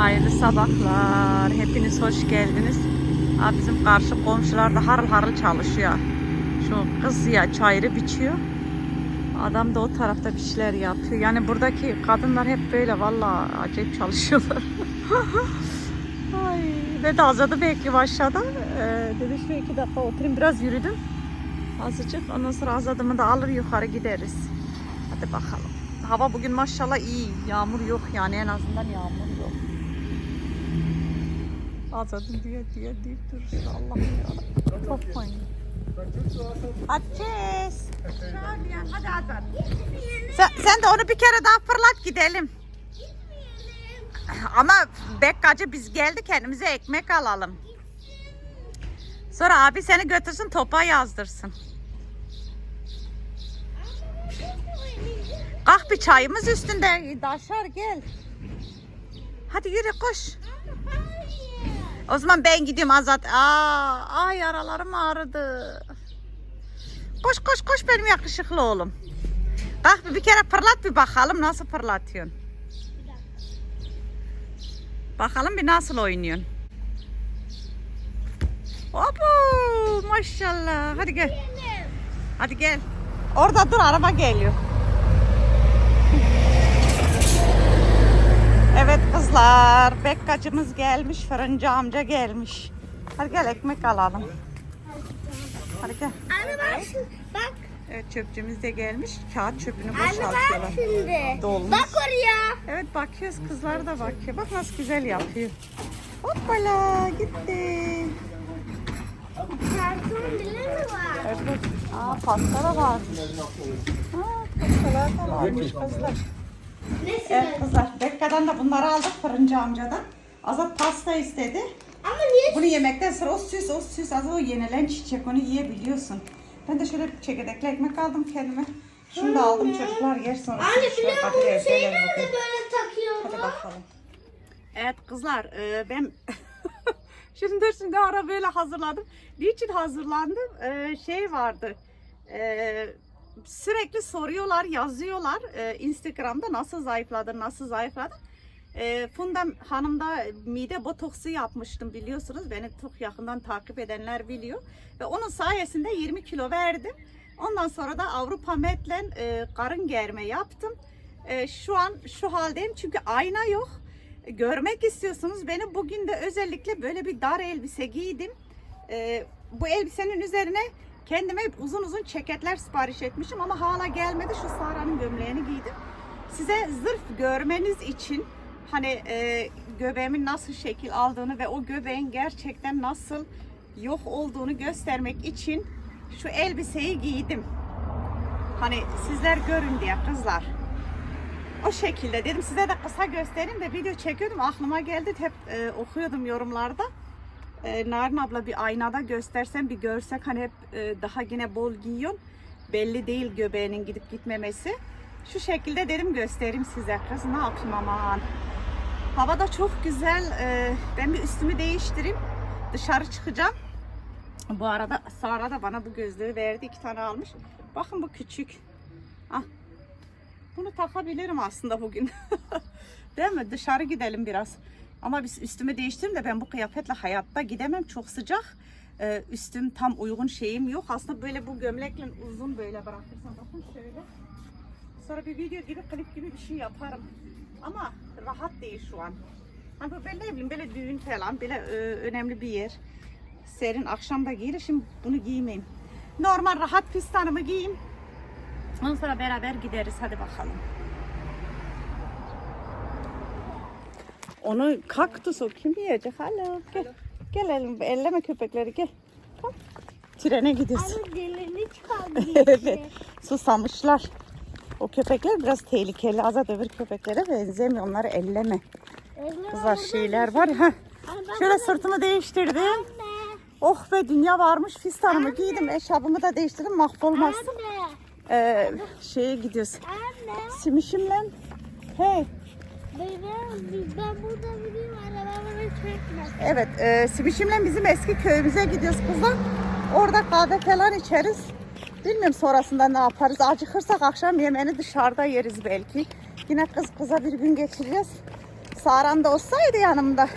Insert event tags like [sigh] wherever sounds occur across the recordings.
Hayırlı sabahlar. Hepiniz hoş geldiniz. Aa, bizim karşı komşular da harıl harıl çalışıyor. Şu kız ya çayırı biçiyor. Adam da o tarafta bir şeyler yapıyor. Yani buradaki kadınlar hep böyle vallahi acayip çalışıyorlar. [laughs] Ay, ve de Azad'ı bekliyor aşağıda. Ee, dedi şu iki dakika oturayım biraz yürüdüm. Azıcık ondan sonra Azad'ımı da alır yukarı gideriz. Hadi bakalım. Hava bugün maşallah iyi. Yağmur yok yani en azından yağmur yok. Azadım diye diye deyip durursun Allah'ım ya. Çok manyak. Açız. Hadi Azad. Sen, sen de onu bir kere daha fırlat gidelim. Ama Bekkacı biz geldik kendimize ekmek alalım. Sonra abi seni götürsün topa yazdırsın. Kalk bir çayımız üstünde. Daşar gel. Hadi yürü koş. O zaman ben gidiyorum Azat. Aa, ay yaralarım ağrıdı. Koş koş koş benim yakışıklı oğlum. Kalk bir, kere fırlat bir bakalım nasıl fırlatıyorsun. Bakalım bir nasıl oynuyorsun. Opo maşallah. Hadi gel. Hadi gel. Orada dur araba geliyor. Evet kızlar, Bekkacımız gelmiş, fırıncı amca gelmiş. Hadi gel ekmek alalım. Hadi gel. Anne bak şimdi. Bak. Evet çöpçümüz de gelmiş. Kağıt çöpünü Anne bak boşaltıyorlar. şimdi. Dolmuş. Bak oraya. Evet bakıyoruz kızlar da bakıyor. Bak nasıl güzel yapıyor. Hoppala gitti. Karton bile mi var? Evet. Aa pasta da var. Aa pastalar da varmış kızlar. Nesi Evet kızlar. Bekka'dan da bunları aldık fırıncı amcadan. Azat pasta istedi. Ama niye? Bunu yemekten sonra o süs o süs az o yenilen çiçek onu yiyebiliyorsun. Ben de şöyle bir çekirdekli ekmek aldım kendime. Şunu da aldım çocuklar yer sonra. Anne biliyor musun bu şeyi nerede böyle takıyor Hadi bakalım. Evet kızlar e, ben [laughs] şimdi şimdi arabayla hazırladım. Niçin hazırlandım? E, şey vardı. E, sürekli soruyorlar, yazıyorlar. E, Instagram'da nasıl zayıfladın, nasıl zayıfladın? E, Funda Hanım'da mide botoksu yapmıştım biliyorsunuz. Beni çok yakından takip edenler biliyor. Ve onun sayesinde 20 kilo verdim. Ondan sonra da Avrupa Med'le e, karın germe yaptım. E, şu an şu haldeyim çünkü ayna yok. Görmek istiyorsunuz beni bugün de özellikle böyle bir dar elbise giydim. E, bu elbisenin üzerine kendime uzun uzun ceketler sipariş etmişim ama hala gelmedi. Şu Sara'nın gömleğini giydim. Size zırh görmeniz için hani e, göbeğimin nasıl şekil aldığını ve o göbeğin gerçekten nasıl yok olduğunu göstermek için şu elbiseyi giydim. Hani sizler görün diye kızlar. O şekilde dedim size de kısa göstereyim de video çekiyordum aklıma geldi hep e, okuyordum yorumlarda. E, Narin abla bir aynada göstersen bir görsek hani hep e, daha yine bol giyiyorsun. Belli değil göbeğinin gidip gitmemesi. Şu şekilde dedim göstereyim size. Kız ne yapayım aman. Hava da çok güzel. E, ben bir üstümü değiştireyim. Dışarı çıkacağım. Bu arada Sara da bana bu gözlüğü verdi. iki tane almış. Bakın bu küçük. Ah. Bunu takabilirim aslında bugün. [laughs] Değil mi? Dışarı gidelim biraz. Ama biz üstümü değiştireyim de ben bu kıyafetle hayatta gidemem. Çok sıcak. Ee, üstüm tam uygun şeyim yok. Aslında böyle bu gömlekle uzun böyle bırakırsam bakın şöyle. Sonra bir video gibi klip gibi bir şey yaparım. Ama rahat değil şu an. Hani böyle ne bileyim böyle düğün falan böyle e, önemli bir yer. Serin akşam da giyilir. Şimdi bunu giymeyeyim. Normal rahat fistanımı giyeyim. Ondan sonra beraber gideriz. Hadi bakalım. Onu kaktüs o kim yiyecek? Alo gel. Gel elim, elleme köpekleri gel. Trene gidiyoruz. Anne çıkardı. [laughs] evet. Susamışlar. O köpekler biraz tehlikeli. Azat öbür köpeklere benzemiyor. Onları elleme. Kızlar şeyler var. Ha. Şöyle sırtımı değiştirdim. Anne. Oh be dünya varmış. Fistanımı giydim. Eşarbımı da değiştirdim. Mahvolmazsın. Anne. Ee, şeye gidiyoruz. Anne. Simişimle. Hey. Ben burada bileyim arabamı çekme. Evet. E, Simişimle bizim eski köyümüze gidiyoruz kızlar. Orada kahve falan içeriz. Bilmiyorum sonrasında ne yaparız. Acıkırsak akşam yemeğini dışarıda yeriz belki. Yine kız kıza bir gün geçireceğiz. Saran da olsaydı yanımda.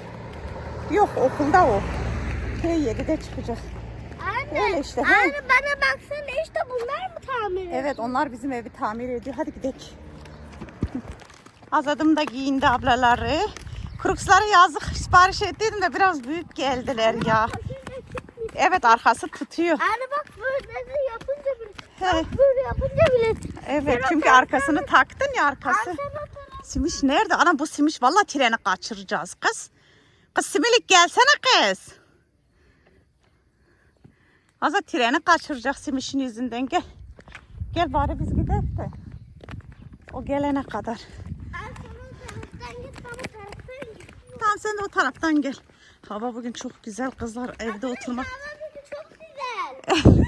Yok okulda o. T7'de çıkacak. Anne. Öyle işte, he. Anne bana baksana işte bunlar mı tamir ediyor? Evet onlar bizim evi tamir ediyor. Hadi gidelim. Azadım da giyindi ablaları. Kruksları yazık sipariş ettiydim de biraz büyük geldiler ya. Evet arkası tutuyor. Anne bak böyle yapınca bile. Bak böyle yapınca bile. evet çünkü arkasını taktın ya arkası. Simiş nerede? Ana bu Simiş vallahi treni kaçıracağız kız. Kız Similik gelsene kız. Aza treni kaçıracak Simiş'in yüzünden gel. Gel bari biz gidelim de. O gelene kadar. Ben sana o taraftan git, ben bu taraftan git. Tamam sen de o taraftan gel. Hava bugün çok güzel kızlar evde oturmak. Hava bugün çok güzel. [laughs]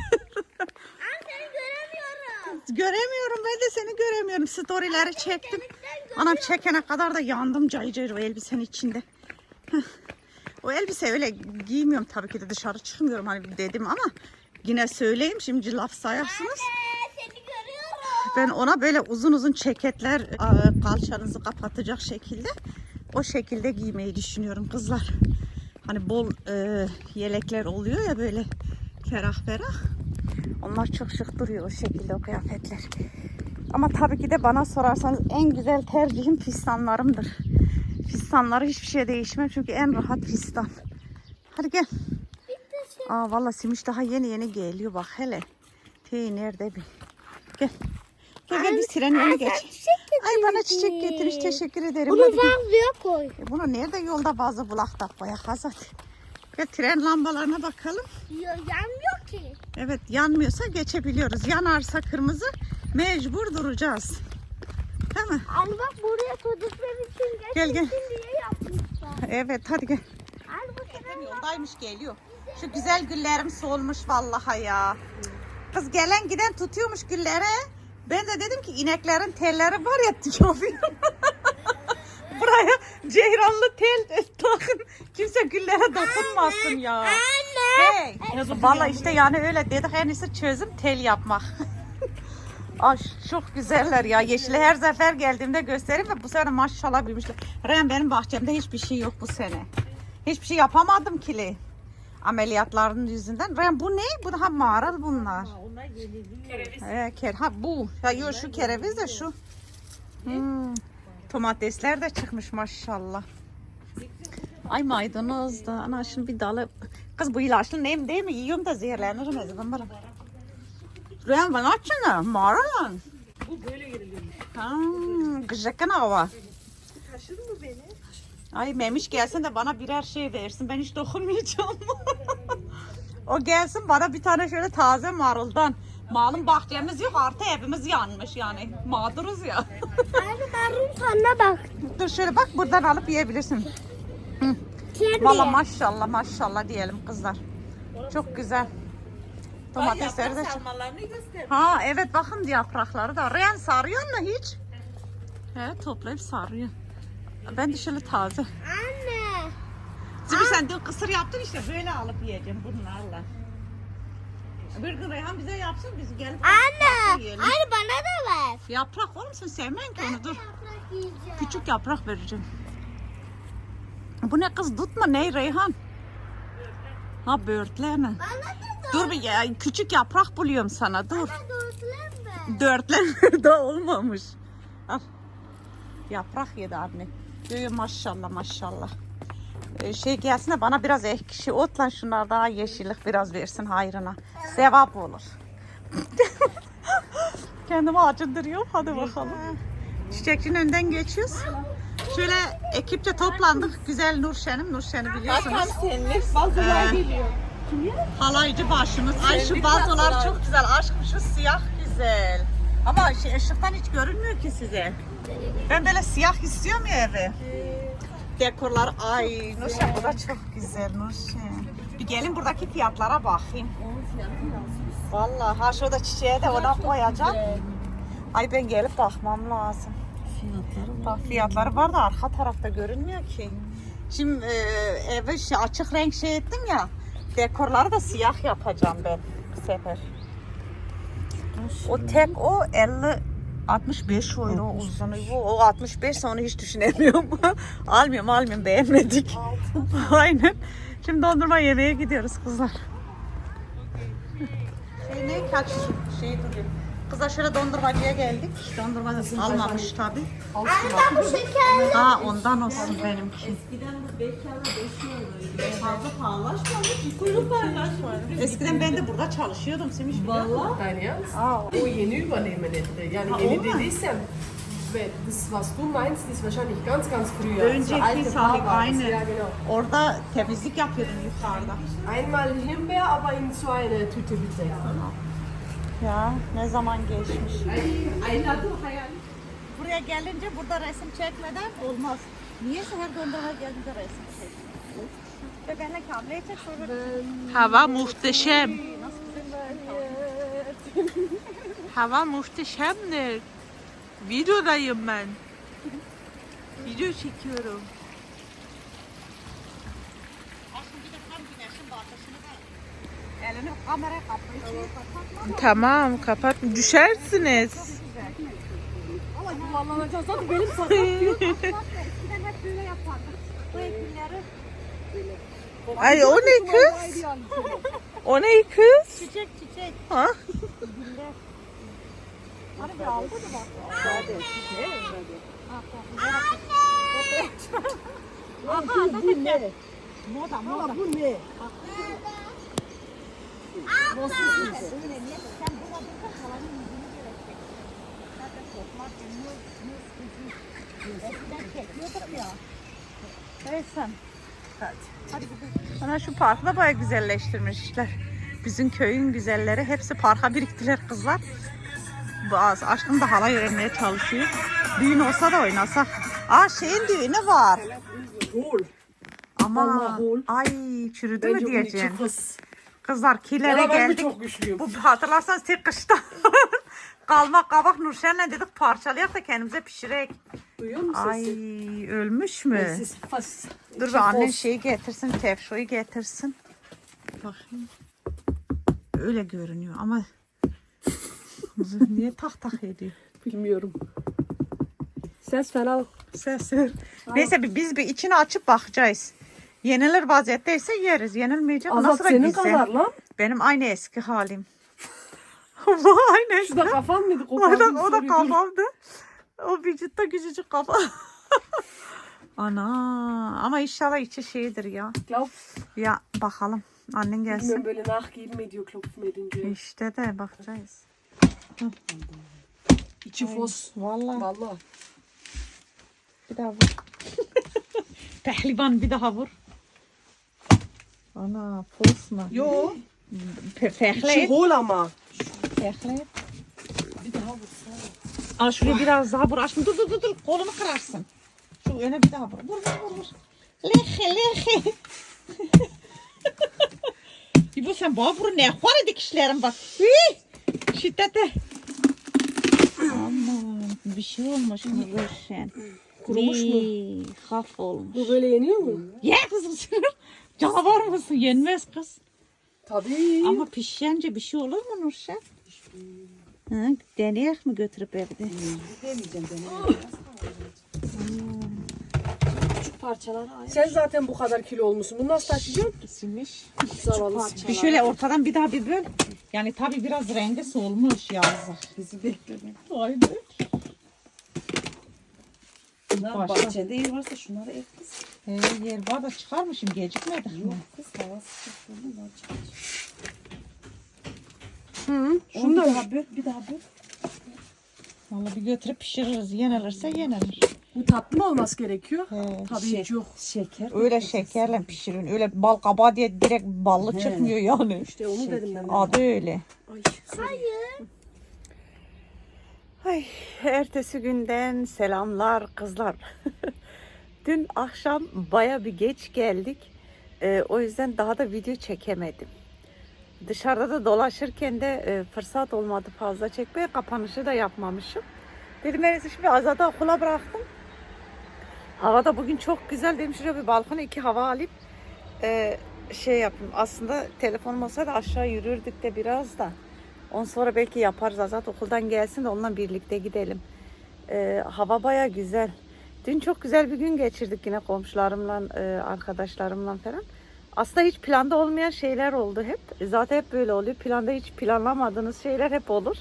Anne seni göremiyorum. Göremiyorum ben de seni göremiyorum. Storyleri çektim. Anam çekene kadar da yandım cayır cayır o elbisenin içinde. O elbise öyle giymiyorum tabii ki de dışarı çıkmıyorum hani dedim ama yine söyleyeyim şimdi laf sayarsınız. Ben ona böyle uzun uzun ceketler e, kalçanızı kapatacak şekilde o şekilde giymeyi düşünüyorum kızlar. Hani bol e, yelekler oluyor ya böyle ferah ferah. Onlar çok şık duruyor o şekilde o kıyafetler. Ama tabii ki de bana sorarsanız en güzel tercihim fistanlarımdır. Fistanları hiçbir şey değişmem çünkü en rahat fistan. Hadi gel. Şey. Aa valla Simiş daha yeni yeni geliyor bak hele. Tey nerede bir. Gel. Gel gel biz trenin önüne geç. Ay bana çiçek getirmiş teşekkür ederim. Bunu Hadi gel. vazoya koy. E bunu nerede yolda bazı bulakta koyak Hazat. Gel tren lambalarına bakalım. Ya- Yanmıyor ki. Evet yanmıyorsa geçebiliyoruz. Yanarsa kırmızı mecbur duracağız. Değil mi? Anne bak buraya çocuklar için Gel, gel. geçmesin diye yapmışlar. Evet hadi gel. Anne bu sefer Yoldaymış geliyor. Şu güzel güllerim solmuş vallahi ya. Kız gelen giden tutuyormuş gülleri. Ben de dedim ki ineklerin telleri var ya [laughs] yapıyorum. Buraya ceyranlı tel takın. Kimse güllere dokunmasın ya. Anne. Hey. Vallahi işte yani öyle dedik en iyisi çözüm tel yapmak. [laughs] Ay çok güzeller ya. Yeşili her sefer geldiğimde göstereyim ve bu sene maşallah büyümüşler. Ren benim bahçemde hiçbir şey yok bu sene. Hiçbir şey yapamadım kili. Ameliyatların yüzünden. Ren bu ne? Bu daha mağaral bunlar. Kereviz. Ker ha bu. Ya yok şu kereviz de şu. Hmm. Domatesler de çıkmış maşallah. Ay maydanoz da. Ana şimdi bir dalı. Kız bu ilaçlı neyim değil mi? Yiyorum da zehirlenirim ezdim bana. Rüyan bana açsana. Mağaran. Bu böyle yeriliyormuş. Ha, gıcıkın hava. Taşır mı beni? Ay Memiş gelsin de bana birer şey versin. Ben hiç dokunmayacağım. [laughs] o gelsin bana bir tane şöyle taze maruldan. Malum bahçemiz yok artı evimiz yanmış yani. Mağduruz ya. Anne marul tadına bak. Dur şöyle bak buradan alıp yiyebilirsin. Sen Valla maşallah maşallah diyelim kızlar. Çok güzel. Domatesleri de. Ha evet bakın yaprakları da. Ren sarıyor mu hiç? He toplayıp sarıyor. Ben de şöyle taze. Anne. Zibi sen de kısır yaptın işte böyle alıp yiyeceğim bunlarla. Bir gün Reyhan bize yapsın biz gelip Anne. yiyelim. Anne bana da ver. Yaprak olur musun sevmen ki onu dur. Yaprak yiyeceğim. Küçük yaprak vereceğim. Bu ne kız tutma ne Reyhan? Ha böğürtler mi? Bana da Dur bir ya, küçük yaprak buluyorum sana dur. Bana dörtler mi? Dörtler de olmamış. Al. Yaprak yedi anne. Yo, yo, maşallah maşallah. Ee, şey gelsin de bana biraz ekşi otla şunlar daha yeşillik biraz versin hayrına. Sevap olur. [laughs] Kendimi acındırıyorum. Hadi bakalım. Çiçekçinin önden geçiyoruz. Şöyle ekipçe toplandık. Güzel Nurşen'im. Nurşen'i biliyorsunuz. Tam senlik bazılar Ee, geliyor. Halaycı başımız. Ay şu bazolar bazolar. çok güzel. Aşkım şu siyah güzel. Ama şey, ışıktan hiç görünmüyor ki size. Ben böyle siyah istiyorum ya evi. Dekorlar ay Nurşen bu da çok güzel Nurşen. Bir gelin buradaki fiyatlara bakayım. Vallahi ha şurada çiçeğe de ona koyacağım. Ay ben gelip bakmam lazım. Bak fiyatları var da arka tarafta görünmüyor ki. Şimdi e, eve şey, açık renk şey ettim ya. Dekorları da siyah yapacağım ben bu sefer. O tek o 50 65 euro. O, o 65 onu hiç düşünemiyorum. [laughs] almıyorum almıyorum beğenmedik. [laughs] Aynen. Şimdi dondurma yemeye gidiyoruz kızlar. Şey ne kaç şey duruyor. Kızlar şöyle dondurmacıya geldik. Dondurma da almamış tabi. Anne bu şekerli. Ha ondan olsun benimki. Eskiden bu 5 euro 5 euroydu. Fazla pahalaşmamış. Kuyruk pahalaşmadı. Eskiden ben de burada çalışıyordum Semiş. Valla. Aa, Oh, yeni übernehmen. Yani Ha, yeni o ve- das was du meinst, ist wahrscheinlich ganz ganz früher. Önceki sahip aynı. Ja, genau. Orada temizlik yapıyordum yukarıda. Einmal Himbeer, aber in so eine Tüte bitte. Ya ne zaman geçmiş. Ayladım hayal. Buraya gelince burada resim çekmeden olmaz. Niyeyse her dondurma gelince resim çekiyor. Ve benimle kamerayı çek sonra. Hava muhteşem. [laughs] Hava muhteşemdir. Videodayım ben. Video çekiyorum. Aslında bir de tam güneşin batışını da elini kameraya kapmayı şey kapatma. Tamam kapat. Düşersiniz. Ama yuvarlanacağız zaten benim sakat diyor. Eskiden hep böyle yapardık. Bu ekimleri Ay o ne kız? [laughs] O ne kız? çiçek çiçek. Ha? Bir aldı da bak. Hadi. Ha, Aha, bu ne? Moda, moda. bu ne? Abla. Sen. Hadi. Hadi gidelim. Ana şu parkı da baya güzelleştirmişler. Bizim köyün güzelleri hepsi parka biriktiler kızlar. Bu az aşkım da halay öğrenmeye çalışıyor. Düğün olsa da oynasak. Aa şeyin düğünü var. Ama ay çürüdü mü diyeceğim. Kızlar kilere Ya geldik. çok güçlüyüm. Bu hatırlarsanız tek kışta [laughs] kalmak kabak Nurşen'le dedik parçalayak da kendimize pişirek. Duyuyor musun Ay sesi? ölmüş mü? Fast. Dur bir annen şeyi getirsin, tefşoyu getirsin. Bakayım. Öyle görünüyor ama niye tak tak ediyor? Bilmiyorum. Ses fena. Ses. Neyse biz bir içini açıp bakacağız. Yenilir vaziyetteyse yeriz. Yenilmeyecek Azat nasıl senin güzel. kadar lan. Benim aynı eski halim. [laughs] Bu aynı eski. Şu da kafan mıydı? O da, o da kafamdı. O vücutta küçücük kafa. [laughs] Ana ama inşallah içi şeydir ya. Glaub, Ya bakalım. Annen gelsin. bilmiyorum böyle nachgeben ediyor klopfen edince. İşte de bakacağız. İçi fos. Vallahi. Valla. Bir daha vur. [laughs] Pehlivan bir daha vur. Ana mu? Yo. Pe İçi Fehle. hol ama. Fehle. Aa şuraya biraz daha vur. Aşkım dur dur dur dur. Kolunu kırarsın. Şu öne bir daha vur. Vur vur vur. vur. Lehe lehe. [laughs] İbo sen bana vur ne var dikişlerin bak. Hii! Şiddete. Aman bir şey olmuş mu Röşen? Kurumuş mu? Haf olmuş. Bu böyle yeniyor mu? Ye kızım sen. Canavar mısın? Yenmez kız. Tabii. Ama pişince bir şey olur mu Nurşen? Hı, deneyek mi götürüp evde? Sen zaten bu kadar kilo olmuşsun. Bunu nasıl taşıyacaksın? Silmiş. Zavallı. Bir şöyle ortadan bir daha bir böl. Yani tabii biraz rengi solmuş yazık. Bizi bekledim. Aynen. Bunlar Başka. bahçede yer varsa şunları ek kız. He, yer var da çıkarmışım gecikmedik mi? Kız hava sıcak bunlar çıkar. Hı. Şunu da daha böl, bir daha böl. Vallahi bir götürüp pişiririz. Yenilirse yenilir. bu tatlı mı olması gerekiyor? He. Tabii Şey- yok. Şeker. Öyle şekerle pişirin. Öyle bal kabağı diye direkt ballı He. çıkmıyor yani. İşte onu dedim ben. Adı öyle. Ay, sorry. Ay, ertesi günden selamlar kızlar. [laughs] Dün akşam baya bir geç geldik. Ee, o yüzden daha da video çekemedim. Dışarıda da dolaşırken de e, fırsat olmadı fazla çekmeye. Kapanışı da yapmamışım. Dedim iyisi şimdi Azad'ı okula bıraktım. Hava da bugün çok güzel dedim. Şuraya bir balkona iki hava alayım. Ee, şey yapayım. Aslında telefonum olsaydı aşağı yürürdük de biraz da. On sonra belki yaparız Azat okuldan gelsin de onunla birlikte gidelim. Ee, hava baya güzel. Dün çok güzel bir gün geçirdik yine komşularımla, e, arkadaşlarımla falan. Aslında hiç planda olmayan şeyler oldu hep. Zaten hep böyle oluyor. Planda hiç planlamadığınız şeyler hep olur.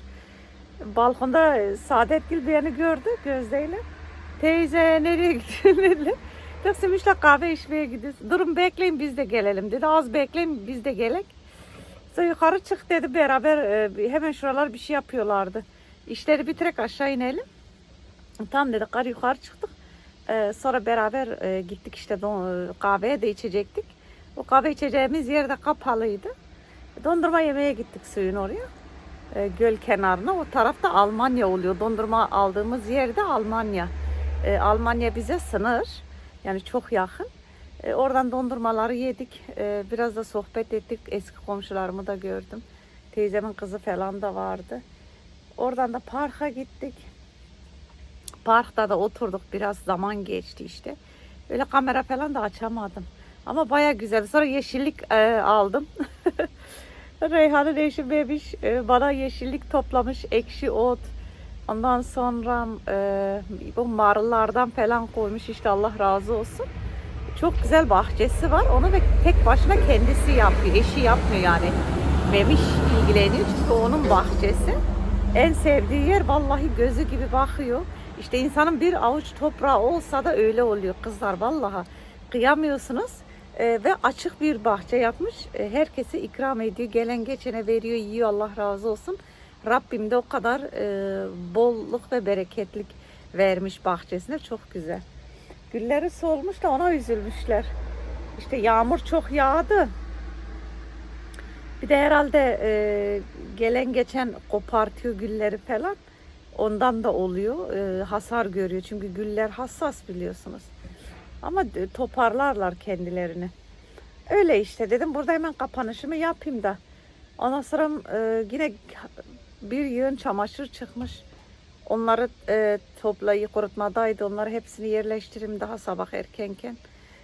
Balkonda e, Saadetgil beni gördü gözdeyle. Teyze nereye gidiyorsun [laughs] dedi. Taksim işte kahve içmeye gidiyoruz. Durun bekleyin biz de gelelim dedi. Az bekleyin biz de gelek. Sonra yukarı çık dedi beraber e, hemen şuralar bir şey yapıyorlardı. İşleri bitirek aşağı inelim. Tamam dedik kar yukarı çıktık. E, sonra beraber e, gittik işte don, kahveye de içecektik. O kahve içeceğimiz yerde kapalıydı. Dondurma yemeye gittik suyun oraya. Göl kenarına. O tarafta Almanya oluyor. Dondurma aldığımız yerde Almanya. Almanya bize sınır. Yani çok yakın. E, oradan dondurmaları yedik. E, biraz da sohbet ettik. Eski komşularımı da gördüm. Teyzemin kızı falan da vardı. Oradan da parka gittik. Parkta da oturduk. Biraz zaman geçti işte. Öyle kamera falan da açamadım. Ama baya güzel. Sonra yeşillik e, aldım. [laughs] Reyhan'ın eşi bebiş e, bana yeşillik toplamış. Ekşi ot. Ondan sonra e, bu marullardan falan koymuş. İşte Allah razı olsun. Çok güzel bahçesi var. Onu da tek başına kendisi yapıyor. Eşi yapmıyor yani. Memiş ilgileniyor. Çünkü onun bahçesi. En sevdiği yer vallahi gözü gibi bakıyor. İşte insanın bir avuç toprağı olsa da öyle oluyor kızlar vallahi. Kıyamıyorsunuz. Ee, ve açık bir bahçe yapmış. Ee, herkese ikram ediyor. Gelen geçene veriyor, yiyor. Allah razı olsun. Rabbim de o kadar e, bolluk ve bereketlik vermiş bahçesine. Çok güzel. Gülleri solmuş da ona üzülmüşler. İşte yağmur çok yağdı. Bir de herhalde e, gelen geçen kopartıyor gülleri falan. Ondan da oluyor. e, hasar görüyor. Çünkü güller hassas biliyorsunuz. Ama de- toparlarlar kendilerini. Öyle işte dedim burada hemen kapanışımı yapayım da. Ondan sonra e, yine bir yığın çamaşır çıkmış. Onları e, toplayı kurutmadaydı. Onları hepsini yerleştireyim daha sabah erkenken.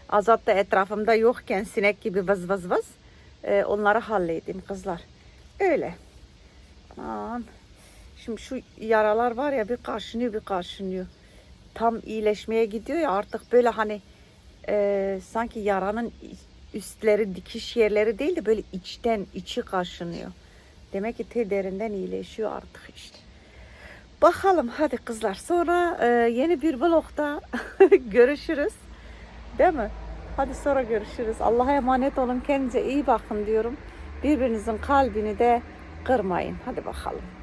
Azat da etrafımda yokken sinek gibi vız vız vız. E, onları halledeyim kızlar. Öyle. Aman. Şimdi şu yaralar var ya bir kaşınıyor bir kaşınıyor. Tam iyileşmeye gidiyor ya artık böyle hani e, sanki yaranın üstleri dikiş yerleri değil de böyle içten içi kaşınıyor. Demek ki te derinden iyileşiyor artık işte. Bakalım hadi kızlar. Sonra e, yeni bir vlogda [laughs] görüşürüz. Değil mi? Hadi sonra görüşürüz. Allah'a emanet olun. Kendinize iyi bakın diyorum. Birbirinizin kalbini de kırmayın. Hadi bakalım.